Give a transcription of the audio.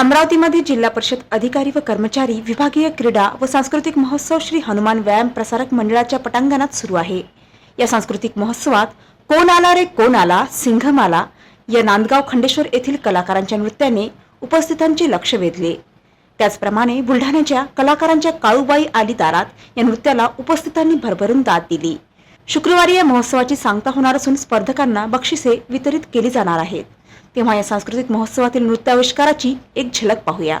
अमरावतीमध्ये जिल्हा परिषद अधिकारी व कर्मचारी विभागीय क्रीडा व सांस्कृतिक महोत्सव श्री हनुमान व्यायाम प्रसारक मंडळाच्या पटांगणात सुरू आहे. या सांस्कृतिक महोत्सवात कोण आला रे कोण आला? सिंघमाला या नांदगाव खंडेश्वर येथील कलाकारांच्या नृत्याने उपस्थितांचे लक्ष वेधले. त्याचप्रमाणे बुलढाण्याच्या कलाकारांच्या काळूबाई आली दारात या नृत्याला उपस्थितांनी भरभरून दाद दिली. शुक्रवारी या महोत्सवाची सांगता होणार असून स्पर्धकांना बक्षिसे वितरित केली जाणार आहेत. तेव्हा या सांस्कृतिक महोत्सवातील नृत्याविष्काराची एक झलक पाहूया.